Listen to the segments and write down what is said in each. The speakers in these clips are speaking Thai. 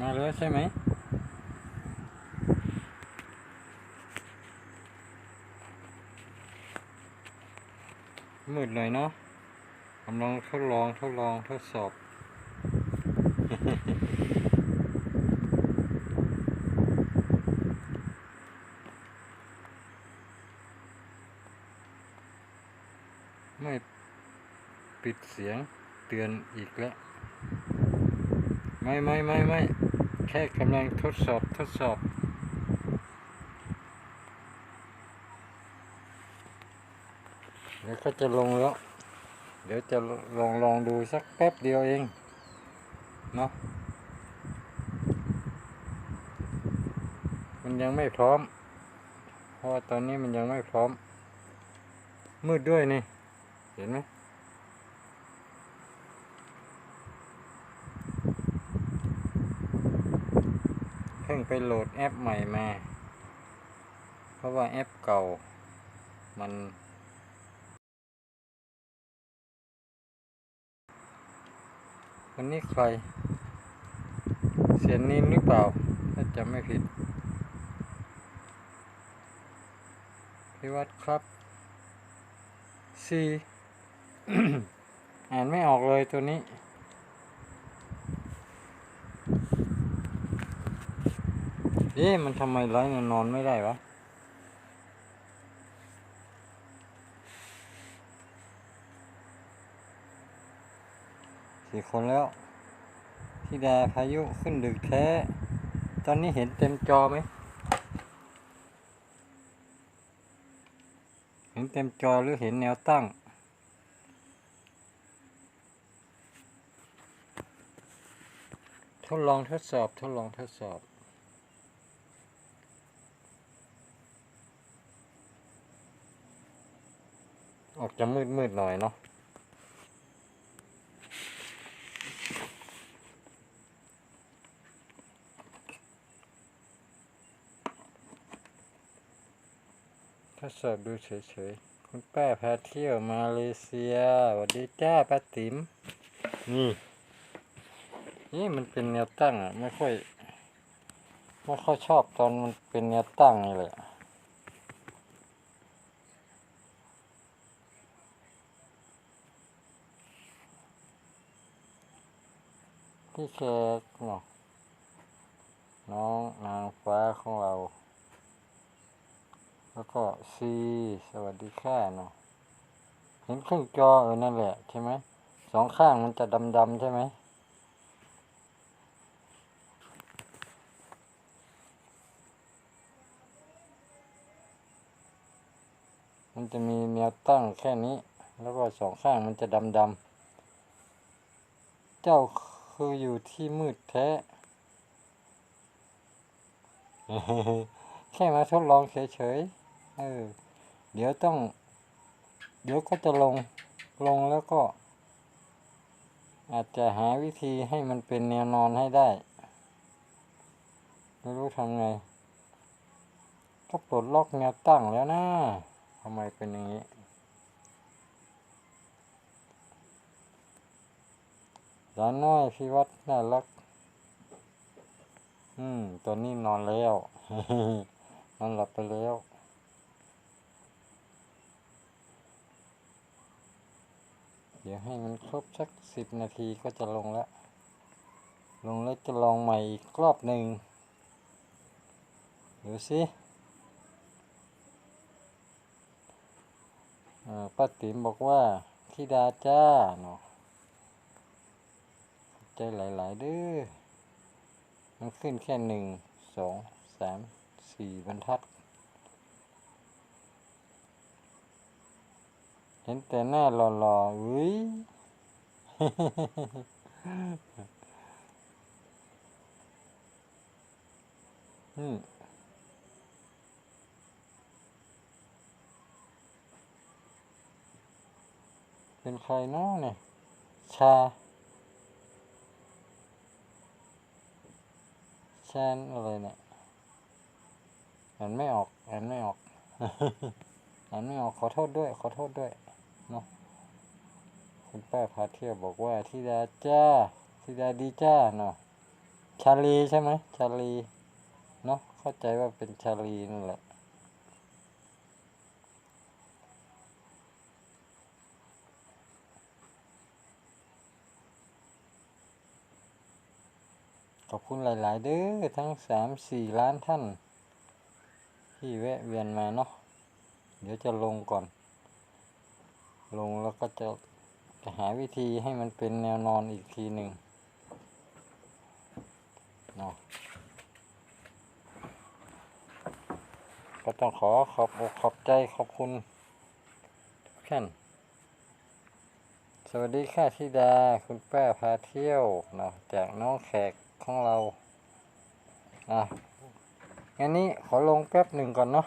มาแล้วใช่ไหมมืดหน่อยเนาะกำลังทดลองทดลองทดสอบ ไม่ปิดเสียงเตือนอีกแล้ว ไม่ไม่ไม่ไม่ แค่กำลังทดสอบทดสอบเดี๋ยวก็จะลงแล้ว เดี๋ยวจะลองลองดูสักแป๊บเดียวเอง เนาะมันยังไม่พร้อม เพราะว่าตอนนี้มันยังไม่พร้อม มืดด้วยนี่ เห็นไหม เพิ่งไปโหลดแอปใหม่มา เพราะว่าแอปเก่า มันคนนี้ใคร เสียนนินหรือเปล่า ถ้าจำไม่ผิดพิวัตครับซีอ่านไม่ออกเลยตัวนี้ เอ๊ะมันทำไมไลฟ์นอนไม่ได้วะสี่คนแล้วที่ดาพายุขึ้นดึกแท้ ตอนนี้เห็นเต็มจอไหม เห็นเต็มจอหรือเห็นแนวตั้งทดลองทดสอบทดลองทดสอบ ออกจะมืดมืดๆหน่อยเนาะทดสอบดูเฉยๆ คุณป้าพาเที่ยวมาเลเซียสวัสดีจ้าป้าติ๋มนี่นี่มันเป็นแนวตั้งอะ ไม่ค่อย ไม่ค่อยชอบตอนมันเป็นแนวตั้งนี่แหละ พี่แขกเนาะน้องนางฟ้าของเรา แล้วก็ซีสวัสดีค่ะเนาะเห็นครึ่งจอเออนั่นแหละใช่ไหมสองข้างมันจะดำๆใช่ไหมมันจะมีแนวตั้งแค่นี้ แล้วก็สองข้างมันจะดำๆเจ้า คืออยู่ที่มืดแท้ แค่มาทดลองเฉยๆ เออ เดี๋ยวต้อง เดี๋ยวก็จะลง ลงแล้วก็ อาจจะหาวิธีให้มันเป็นแนวนอนให้ได้ ไม่รู้ทำไง ก็ปลดล็อกแนวตั้งแล้วนะทำไมเป็นอย่างนี้ หลานน้อยพี่วัดน่ารัก อืม ตัวนี้นอนแล้ว นอนหลับไปแล้ว เดี๋ยวให้มันครบสักสิบนาทีก็จะลงแล้ว ลงแล้วจะลองใหม่อีกรอบหนึ่งดูสิอ่าป้าติ๋มบอกว่าธิดาจ้าเนาะ ใจหลาย ๆ เด้อ มันขึ้นแค่หนึ่ง สอง สาม สี่บรรทัด เห็นแต่หน้าหล่อๆอุ้ยอืมเป็นใครเนาะเนี่ย ชา ชานอะไรเนี่ยอ่านไม่ออกอ่านไม่ออกอ่านไม่ออกขอโทษด้วย ขอโทษด้วยเนาะคุณป้าพาเที่ยวบอกว่าธิดาจ้าธิดาดีจ้าเนาะชาลีใช่ไหมชาลีเนาะเข้าใจว่าเป็นชาลีนั่นแหละ ขอบคุณหลาย ๆ เด้อทั้งสามสี่ล้านท่าน ที่แวะเวียนมาเนาะเดี๋ยวจะลงก่อน ลงแล้วก็จะจะหาวิธีให้มันเป็นแนวนอนอีกทีหนึ่งเนาะก็ต้องขอขอบอกขอบใจขอบคุณทุกท่านสวัสดีค่ะธิดาคุณป้าพาเที่ยวเนาะจากน้องแขก ของเรา อะงั้นนี้ขอลงแป๊บหนึ่งก่อนเนาะ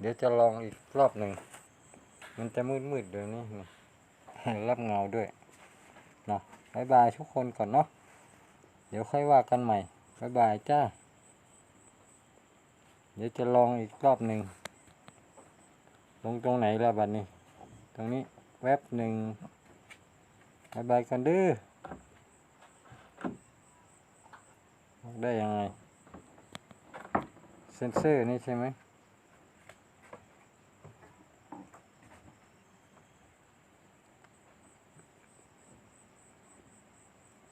เดี๋ยวจะลองอีกรอบหนึ่ง มันจะมืดมืดๆเดี๋ยวนี้นี่รับเงาด้วยเนาะบายบายทุกคนก่อนเนาะ เดี๋ยวค่อยว่ากันใหม่บายบายจ้า เดี๋ยวจะลองอีกรอบหนึ่ง ลงตรงไหนล่ะบัดนี้ ตรงนี้แวบหนึ่งบายบายกันเด้อ ได้ยังไง เซนเซอร์นี่ใช่ไหม